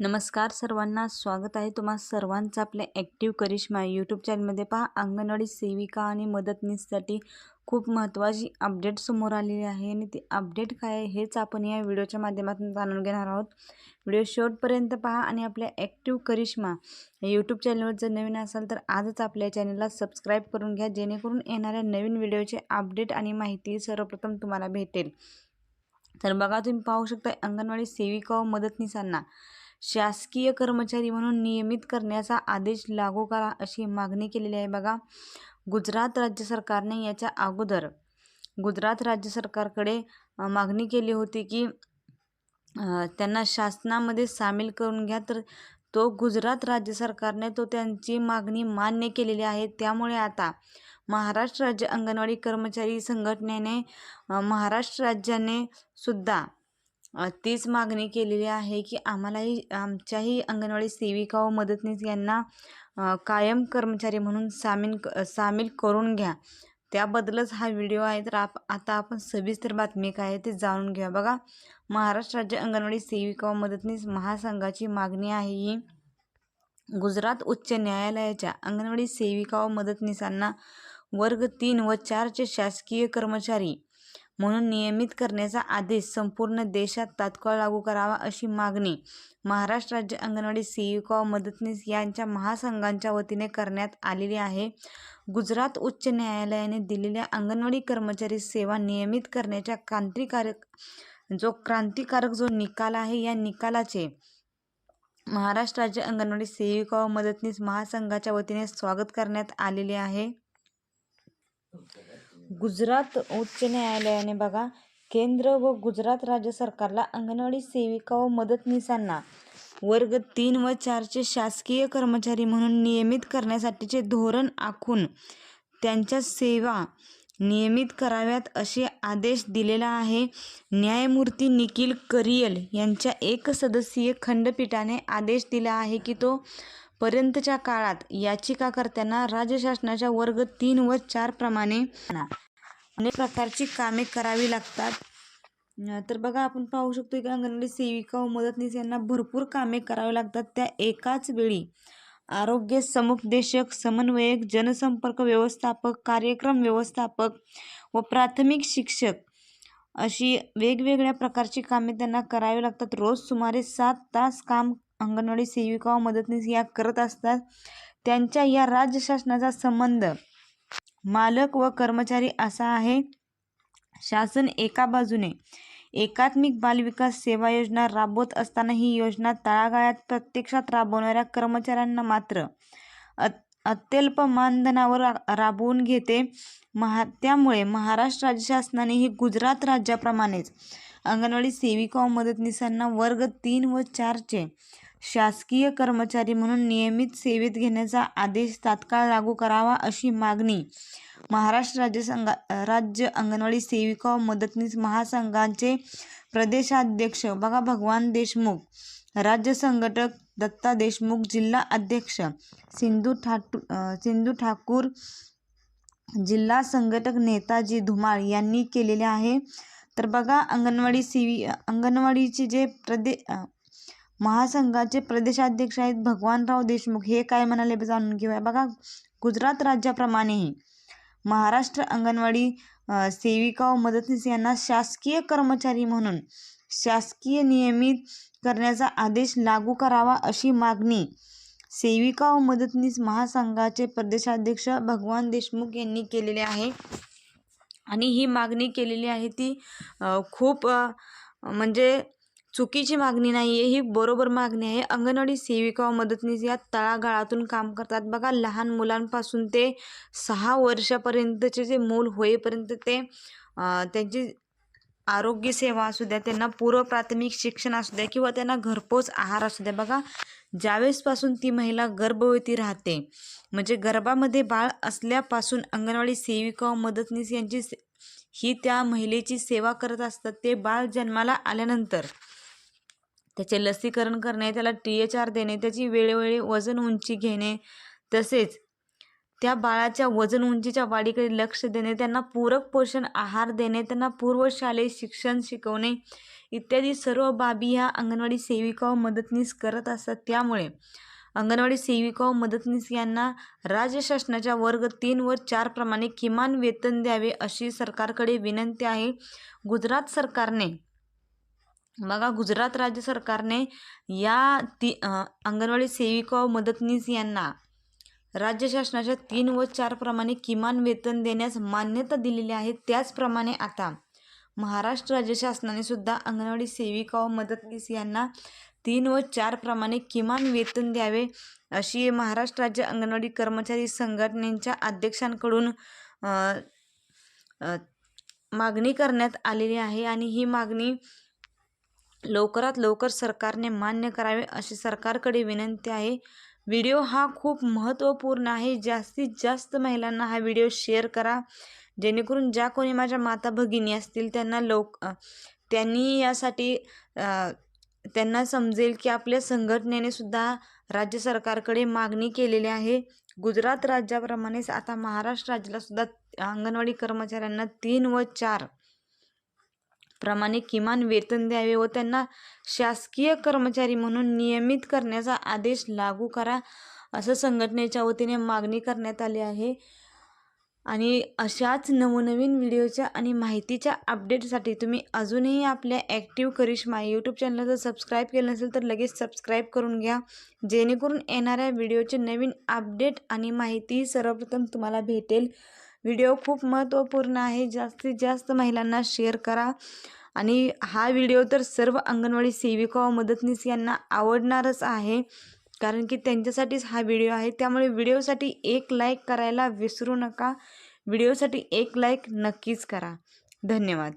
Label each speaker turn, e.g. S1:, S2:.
S1: नमस्कार सर्वांना. स्वागत आहे तुम्हा सर्वांचं आपल्या ॲक्टिव्ह करिश्मा यूट्यूब चॅनलमध्ये पहा अंगणवाडी सेविका आणि मदतनीससाठी खूप महत्त्वाची अपडेट समोर आलेली आहे आणि ती अपडेट काय आहे हेच आपण या व्हिडिओच्या माध्यमातून जाणून घेणार आहोत. व्हिडिओ शेवटपर्यंत पहा आणि आपल्या ॲक्टिव्ह करिश्मा यूट्यूब चॅनलवर जर नवीन असाल तर आजच आपल्या चॅनलला सबस्क्राईब करून घ्या जेणेकरून येणाऱ्या नवीन व्हिडिओचे अपडेट आणि माहिती सर्वप्रथम तुम्हाला भेटेल. तर बघा तुम्ही पाहू शकता अंगणवाडी सेविका व मदतनीसांना शासकीय कर्मचारी म्हणून नियमित करण्याचा आदेश लागू करा अशी मागणी केलेली आहे बघा. गुजरात राज्य सरकारने याच्या अगोदर गुजरात राज्य सरकारकडे मागणी केली होती की त्यांना शासनामध्ये सामील करून घ्या. तर तो गुजरात राज्य सरकारने तो त्यांची मागणी मान्य केलेली आहे. त्यामुळे आता महाराष्ट्र राज्य अंगणवाडी कर्मचारी संघटनेने महाराष्ट्र राज्याने सुद्धा तीच मागणी केलेली आहे की आम्हालाही आमच्याही अंगणवाडी सेविका व मदतनीस यांना कायम कर्मचारी म्हणून सामील क सामील करून घ्या. त्याबद्दलच हा व्हिडिओ आहे तर आप आता आपण सविस्तर बातमी काय आहे ते जाणून घ्या बघा महाराष्ट्र राज्य अंगणवाडी सेविका व मदतनीस महासंघाची मागणी आहे ही गुजरात उच्च न्यायालयाच्या अंगणवाडी सेविका व मदतनीसांना वर्ग तीन व चारचे शासकीय कर्मचारी म्हणून नियमित करण्याचा आदेश संपूर्ण देशात तात्काळ लागू करावा अशी मागणी महाराष्ट्र राज्य अंगणवाडी सेविका मदतनीस यांच्या महासंघांच्या वतीने करण्यात आलेली आहे. गुजरात उच्च न्यायालयाने दिलेल्या अंगणवाडी कर्मचारी सेवा नियमित करण्याच्या क्रांतिकारक जो क्रांतिकारक जो निकाल आहे या निकालाचे महाराष्ट्र राज्य अंगणवाडी सेविका व मदतनीस महासंघाच्या वतीने स्वागत करण्यात आलेले आहे. गुजरात उच्च न्यायालयाने बघा केंद्र व गुजरात राज्य सरकारला अंगणवाडी सेविका व मदतनीसांना वर्ग तीन व चारचे शासकीय कर्मचारी म्हणून नियमित करण्यासाठीचे धोरण आखून त्यांच्या सेवा नियमित कराव्यात असे आदेश दिलेला आहे. न्यायमूर्ती निखिल करियल यांच्या एक सदस्यीय खंडपीठाने आदेश दिला आहे की तो पर्यंतच्या काळात याचिकाकर्त्यांना राज्य शासनाच्या वर्ग तीन व चार प्रमाणे अनेक प्रकारची कामे करावी लागतात. तर बघा आपण पाहू शकतो की अंगणवाडी सेविका व मदतनीस यांना भरपूर कामे करावी लागतात. त्या एकाच वेळी आरोग्य समुपदेशक समन्वयक जनसंपर्क व्यवस्थापक कार्यक्रम व्यवस्थापक व प्राथमिक शिक्षक अशी वेगवेगळ्या प्रकारची कामे त्यांना करावी लागतात. रोज सुमारे सात तास काम अंगणवाडी सेविका व मदतनीस या करत असतात. त्यांच्या या राज्य शासनाचा संबंध मालक व कर्मचारी असा आहे. शासन एका बाजूने एकात्मिक बालविकास सेवा योजना राबवत असताना ही योजना तळागाळात प्रत्यक्षात राबवणाऱ्या कर्मचाऱ्यांना मात्र अत्यल्प मानधनावर रा राबवून घेते. महा त्यामुळे महाराष्ट्र राज्य शासनाने ही गुजरात राज्याप्रमाणेच अंगणवाडी सेविका व मदतनीसांना वर्ग तीन व चारचे शासकीय कर्मचारी म्हणून नियमित सेवेत घेण्याचा आदेश तात्काळ लागू करावा अशी मागणी महाराष्ट्र राज्य संघा राज्य अंगणवाडी सेविका मदतनीस महासंघाचे प्रदेशाध्यक्ष. बघा भगवान देशमुख राज्य संघटक दत्ता देशमुख जिल्हा अध्यक्ष सिंधू ठाटू सिंधू ठाकूर जिल्हा संघटक नेताजी धुमाळ यांनी केलेले आहे. तर बघा अंगणवाडी सेवी अंगणवाडीचे जे प्रदे महासंघाचे प्रदेशाध्यक्ष आहेत भगवानराव देशमुख. हे काय म्हणाले जाणून घेऊया. बघा गुजरात राज्याप्रमाणेही महाराष्ट्र अंगणवाडी सेविका व मदतनीस यांना शासकीय कर्मचारी म्हणून शासकीय नियमित करण्याचा आदेश लागू करावा अशी मागणी सेविका व मदतनीस महासंघाचे प्रदेशाध्यक्ष भगवान देशमुख यांनी केलेले आहे. आणि ही मागणी केलेली आहे ती खूप म्हणजे चुकीची मागणी नाही आहे ही बरोबर मागणी आहे. अंगणवाडी सेविका व मदतनीस या तळागाळातून काम करतात. बघा लहान मुलांपासून ते सहा वर्षापर्यंतचे जे मूल होईपर्यंत ते त्यांची आरोग्यसेवा असू द्या त्यांना पूर्व प्राथमिक शिक्षण असू द्या किंवा त्यांना घरपोच आहार असू द्या. बघा ज्यावेळेसपासून ती महिला गर्भवती राहते म्हणजे गर्भामध्ये बाळ असल्यापासून अंगणवाडी सेविका व मदतनीस यांची से- ही त्या महिलेची सेवा करत असतात. ते बाळ जन्माला आल्यानंतर त्याचे लसीकरण करणे त्याला टी एच आर देणे त्याची वेळोवेळी वजन उंची घेणे तसेच त्या बाळाच्या वजन उंचीच्या वाढीकडे लक्ष देणे त्यांना पूरक पोषण आहार देणे त्यांना पूर्व शालेय शिक्षण शिकवणे इत्यादी सर्व बाबी ह्या अंगणवाडी सेविका व मदतनीस करत असतात. त्यामुळे अंगणवाडी सेविका व मदतनीस यांना राज्य शासनाच्या वर्ग तीन व चार प्रमाणे किमान वेतन द्यावे अशी सरकारकडे विनंती आहे. गुजरात सरकारने बघा गुजरात राज्य सरकारने या ती अंगणवाडी सेविका व मदतनीस यांना राज्य शासनाच्या तीन व चार प्रमाणे किमान वेतन देण्यास मान्यता दिलेली आहे. त्याचप्रमाणे आता महाराष्ट्र राज्य शासनाने सुद्धा अंगणवाडी सेविका व मदतनीस यांना तीन व चार प्रमाणे किमान वेतन द्यावे अशी महाराष्ट्र राज्य अंगणवाडी कर्मचारी संघटनेच्या अध्यक्षांकडून मागणी करण्यात आलेली आहे. आणि ही मागणी लवकरात लवकर सरकारने मान्य करावे अशी सरकारकडे विनंती आहे. व्हिडिओ हा खूप महत्त्वपूर्ण आहे. जास्तीत जास्त महिलांना हा व्हिडिओ शेअर करा. जेणेकरून ज्या कोणी माझ्या माता भगिनी असतील त्यांना लोक त्यांनी यासाठी त्यांना समजेल की आपल्या संघटनेने सुद्धा राज्य सरकारकडे मागणी केलेली आहे. गुजरात राज्याप्रमाणेच आता महाराष्ट्र राज्याला सुद्धा अंगणवाडी कर्मचाऱ्यांना तीन व चार प्रमाणे किमान वेतन द्यावे व त्यांना शासकीय कर्मचारी म्हणून नियमित करण्याचा आदेश लागू करा असं संघटनेच्या वतीने मागणी करण्यात आली आहे. आणि अशाच नवनवीन व्हिडिओच्या आणि माहितीच्या अपडेटसाठी तुम्ही अजूनही आपल्या ॲक्टिव्ह करिश्मा यूट्यूब चॅनलला जर सबस्क्राईब केलं नसेल तर लगेच सबस्क्राईब करून घ्या. जेणेकरून येणाऱ्या व्हिडिओचे नवीन अपडेट आणि माहिती सर्वप्रथम तुम्हाला भेटेल. व्हिडिओ खूप महत्त्वपूर्ण आहे. जास्तीत जास्त महिलांना शेअर करा. आणि हा व्हिडिओ तर सर्व अंगणवाडी सेविका व मदतनीस यांना आवडणारच आहे. कारण की त्यांच्यासाठीच हा व्हिडिओ आहे. त्यामुळे व्हिडिओसाठी एक लाईक करायला विसरू नका. व्हिडिओसाठी एक लाईक नक्कीच करा. धन्यवाद.